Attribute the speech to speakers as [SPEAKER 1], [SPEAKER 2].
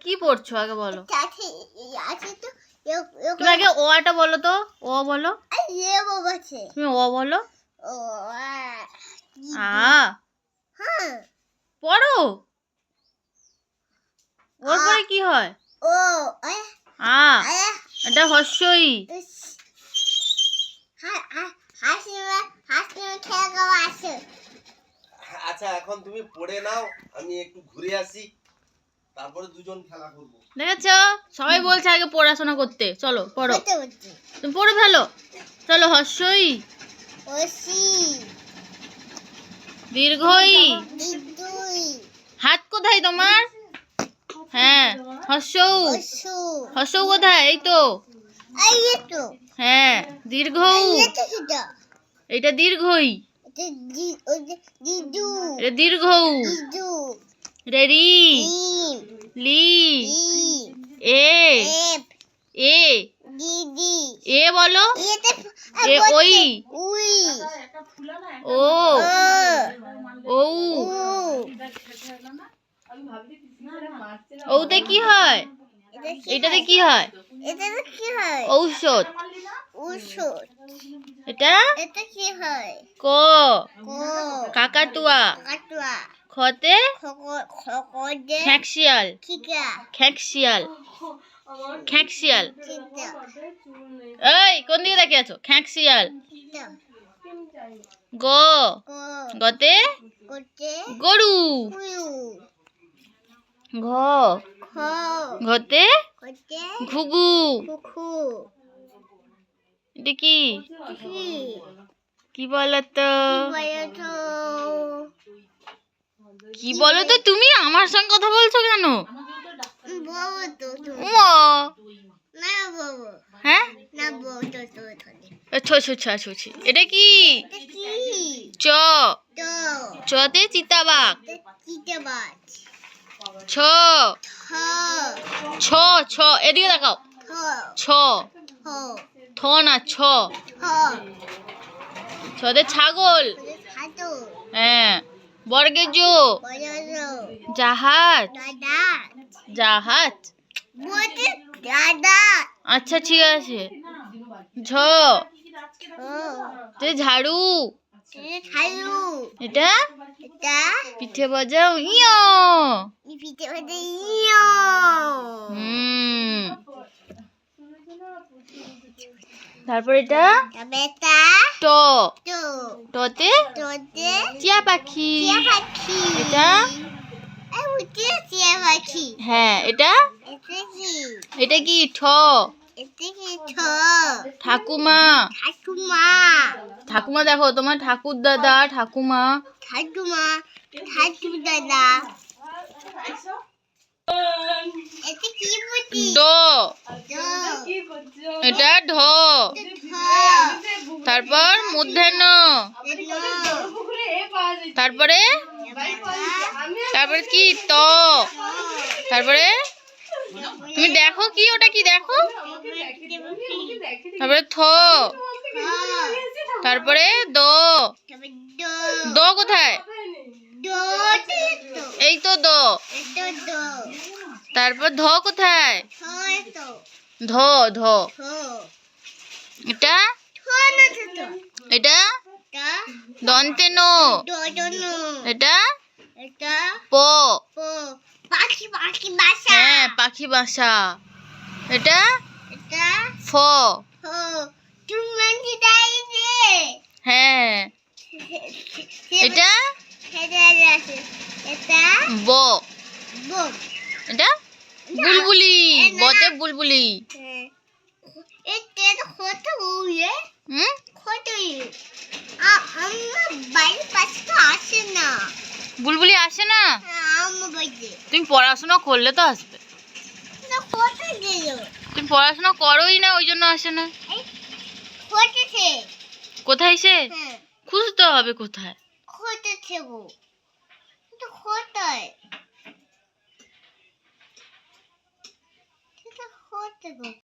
[SPEAKER 1] কি পড়ছো আগে বলো। তুমি আগে ওটা বলো তো ও বলো। তুমি ও বলো।
[SPEAKER 2] আ, হ্যাঁ।
[SPEAKER 1] পড়ো। ওর পরে কি হয়?
[SPEAKER 2] ও আ
[SPEAKER 1] এটা হস্যই।
[SPEAKER 2] হাসি হাসি খেলা আছে
[SPEAKER 3] আচ্ছা এখন তুমি পড়ে নাও আমি একটু ঘুরে আসি তারপরে দুজন খেলা করব।
[SPEAKER 1] দেখেছ? সবাই বলছে আগে পড়াশোনা করতে। চলো পড়ো। তুমি পড়ে ফেলো চলো হস্যই
[SPEAKER 2] ওসি
[SPEAKER 1] দীর্ঘই। হাত কোথায় তোমার? হ্যাঁ হস্যৌ
[SPEAKER 2] ওসু
[SPEAKER 1] হস্যৌ কোথায়? এই তো।
[SPEAKER 2] এই তো।
[SPEAKER 1] হ্যাঁ দীর্ঘ এটা দীর্ঘই।
[SPEAKER 2] এটা ওই
[SPEAKER 1] দীর্ঘ এটা রি লি এ এ এ বলো? এ ওই।
[SPEAKER 2] উই।
[SPEAKER 1] ও।
[SPEAKER 2] ও
[SPEAKER 1] ও ওতে কি হয়? এটাতে? কি হয়?
[SPEAKER 2] এটা কি হয়?
[SPEAKER 1] ঔষধ।
[SPEAKER 2] ওষুধ
[SPEAKER 1] এটা?
[SPEAKER 2] এটা কি হয়?
[SPEAKER 1] ক?
[SPEAKER 2] কো।
[SPEAKER 1] কাকাতুয়া।
[SPEAKER 2] কাটুয়া
[SPEAKER 1] খতে? খ্যাকশিয়াল। খ্যাকশিয়াল। খ্যাকশিয়াল। এই কোন দিকে দেখে আছো? খ্যাকশিয়াল। গ। গতে? গরু। ঘ। ঘতে? ঘুঘু। এটা কি
[SPEAKER 2] কি
[SPEAKER 1] কি বলো তো কি বলো তো তুমি? আমার সঙ্গে কথা বলছো কেন? হ্যাঁ। এটা কি? চ। চতে ছ ছ। ছ। এদিকে দেখাও। ছ। থ না ছ।
[SPEAKER 2] হ
[SPEAKER 1] ছাগল। হ্যাঁ। বর্গে জো। জাহাজ। জাহাজ। আচ্ছা ঠিক আছে। ঝ। ঝাড়ু।
[SPEAKER 2] এটা?
[SPEAKER 1] পিঠে বাজাও। ইয়।
[SPEAKER 2] পিঠে পিঠে ইয়ো।
[SPEAKER 1] হুম। তারপর এটা? ট। টতে? টিয়া পাখি। এটা? হ্যাঁ এটা?
[SPEAKER 2] এটা কি?
[SPEAKER 1] ঠ?
[SPEAKER 2] এটা কি ছ
[SPEAKER 1] ঠাকুমা।
[SPEAKER 2] ঠাকুমা।
[SPEAKER 1] ঠাকুমা দেখো তোমার ঠাকুর দাদা ঠাকুমা।
[SPEAKER 2] ঠাকুমা ঠাকুর দাদা। এটা কি
[SPEAKER 1] ড এটা ঢ। তারপর মূর্ধন্য তারপরে? তারপরে কি? ত। তারপরে? তুমি দেখো কি? ওটা কি দেখো? তারপরে থ। তারপরে দ। দ কোথায়? এই তো দ। তারপর ধ কোথায়? ধ ধ। এটা? এটা? দন্তে নো এটা? প।
[SPEAKER 2] পাখি পাখি বাসা।
[SPEAKER 1] হ্যাঁ পাখি বাসা। এটা? ফ। হ্যাঁ। এটা?
[SPEAKER 2] এটা?
[SPEAKER 1] ব। এটা? বুলবুলি বতে বুলবুলি।
[SPEAKER 2] না।
[SPEAKER 1] বুলবুলি আসে না? তুমি পড়াশোনা করলে তো আসবে। তুমি পড়াশোনা করোই না ওই জন্য আসে না। কোথায় সে
[SPEAKER 2] হ্যাঁ।
[SPEAKER 1] খুঁজতে হবে কোথায়?
[SPEAKER 2] কোথায় এটা কোথায় গো